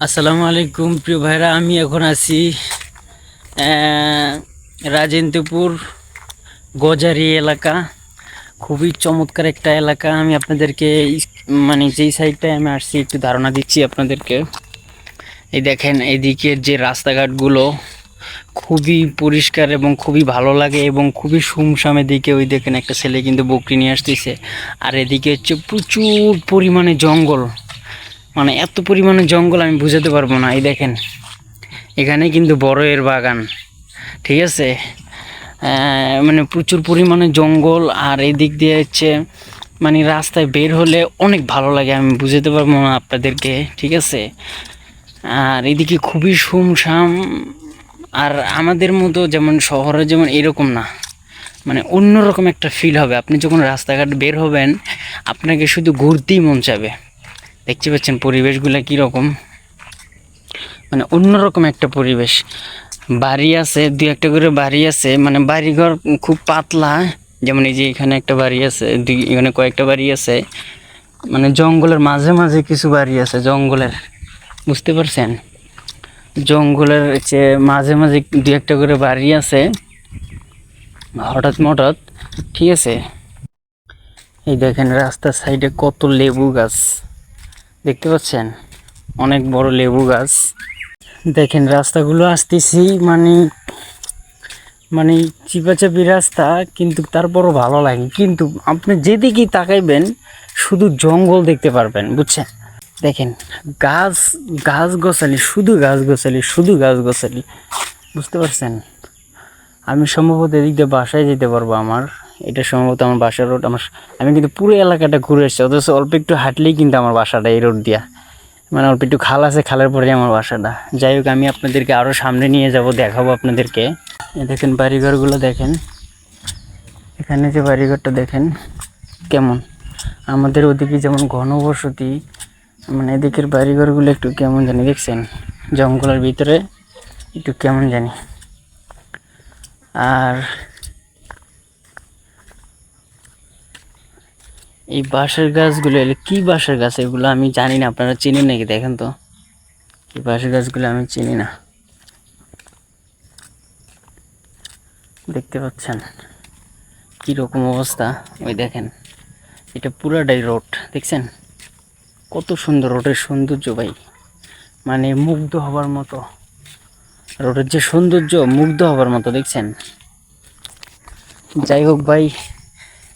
আসসালামু আলাইকুম, প্রিয় ভাইরা, আমি এখন আছি রাজেন্দ্রপুর গজারি এলাকা। খুবই চমৎকার একটা এলাকা। আমি আপনাদেরকে মানে যেই সাইডটায় আমি আসছি, একটু ধারণা দিচ্ছি আপনাদেরকে। এই দেখেন, এদিকের যে রাস্তাঘাটগুলো খুবই পরিষ্কার এবং খুবই ভালো লাগে এবং খুবই সুমসাম এদিকে। ওই দেখেন একটা ছেলে কিন্তু বকরি নিয়ে আসতেছে। আর এদিকে হচ্ছে প্রচুর পরিমাণে জঙ্গল। মানে এত পরিমাণে জঙ্গল আমি বুঝাতে পারব না, এই দেখেন। এখানে কিন্তু বড়ের বাগান, ঠিক আছে? মানে প্রচুর পরিমাণে জঙ্গল, আর এদিক দিয়ে হচ্ছে মানে রাস্তায় বের হলে অনেক ভালো লাগে, আমি বুঝাতে পারব না আপনাদেরকে, ঠিক আছে? আর এদিকে খুবই সুমসাম, আর আমাদের মতো যেমন শহরে যেমন এরকম না মানে অন্যরকম একটা ফিল হবে। আপনি যখন রাস্তাঘাট বের হবেন, আপনাকে শুধু ঘুরতেই মন চাবে দেখতে পাচ্ছেন পরিবেশগুলো কীরকম? মানে অন্যরকম একটা পরিবেশ। বাড়ি আছে, দু একটা করে বাড়ি আছে মানে বাড়িঘর খুব পাতলা যেমন এই যে এখানে একটা বাড়ি আছে, দুই, এখানে কয়েকটা বাড়ি আছে মানে জঙ্গলের মাঝে মাঝে কিছু বাড়ি আছে, জঙ্গলের, বুঝতে পারছেন? জঙ্গলের যে মাঝে মাঝে দু একটা করে বাড়ি আছে, হঠাৎ মঠাৎ, ঠিক আছে? এই দেখেন রাস্তার সাইডে কত লেবু গাছ। দেখতে পাচ্ছেন? অনেক বড় লেবু গাছ। দেখেন, রাস্তাগুলো আসতেছি মানে মানে চিপাচাপি রাস্তা, কিন্তু তারপরও ভালো লাগে। কিন্তু আপনি যেদিকেই তাকাইবেন, শুধু জঙ্গল দেখতে পারবেন, বুঝছেন? দেখেন, গাছ গাছ গোছালি, শুধু গাছ গোছালি, শুধু গাছ গোছালি। বুঝতে পারছেন? আমি সম্ভবত এদিক দিয়ে বাসায় যেতে পারব আমার। এটা সম্ভবত আমার বাসার রোড আমার আমি কিন্তু পুরো এলাকাটা ঘুরে এসেছি, অথচ অল্প একটু হাঁটলেই কিন্তু আমার বাসাটা এই রোড দিয়া। মানে অল্প একটু খাল আছে, খালের পরে আমার বাসাটা। যাই হোক, আমি আপনাদেরকে আরও সামনে নিয়ে যাব, দেখাবো আপনাদেরকে। দেখেন বাড়িঘরগুলো দেখেন। এখানে যে বাড়িঘরটা দেখেন, কেমন? আমাদের ওদিকে যেমন ঘনবসতি মানে এদিকের বাড়িঘরগুলো একটু কেমন জানি, দেখছেন? জঙ্গলের ভিতরে একটু কেমন জানি। আর এই বাঁশের গাছগুলো, এগুলো কী বাঁশের গাছ? এগুলো আমি জানি না, আপনারা চিনেন নাকি? দেখেন তো। এই বাঁশের গাছগুলো আমি চিনি না। দেখতে পাচ্ছেন? কি রকম অবস্থা? ওই দেখেন, এটা পুরাটাই রোড, দেখছেন? কত সুন্দর রোডের সৌন্দর্য ভাই। মানে মুগ্ধ হবার মতো। রোডের যে সৌন্দর্য, মুগ্ধ হবার মতো, দেখছেন? যাই হোক ভাই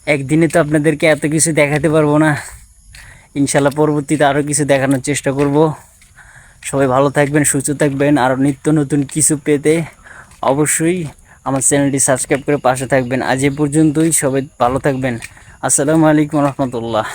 একদিনে তো আপনাদেরকে এত কিছু দেখাতে পারব না। ইনশাল্লাহ পরবর্তীতে আরও কিছু দেখানোর চেষ্টা করব। সবাই ভালো থাকবেন, সুস্থ থাকবেন, আর নিত্য নতুন কিছু পেতে অবশ্যই আমার চ্যানেলটি সাবস্ক্রাইব করে পাশে থাকবেন। আজ এ পর্যন্তই, সবাই ভালো থাকবেন। আসসালামু আলাইকুম রহমতুল্লাহ।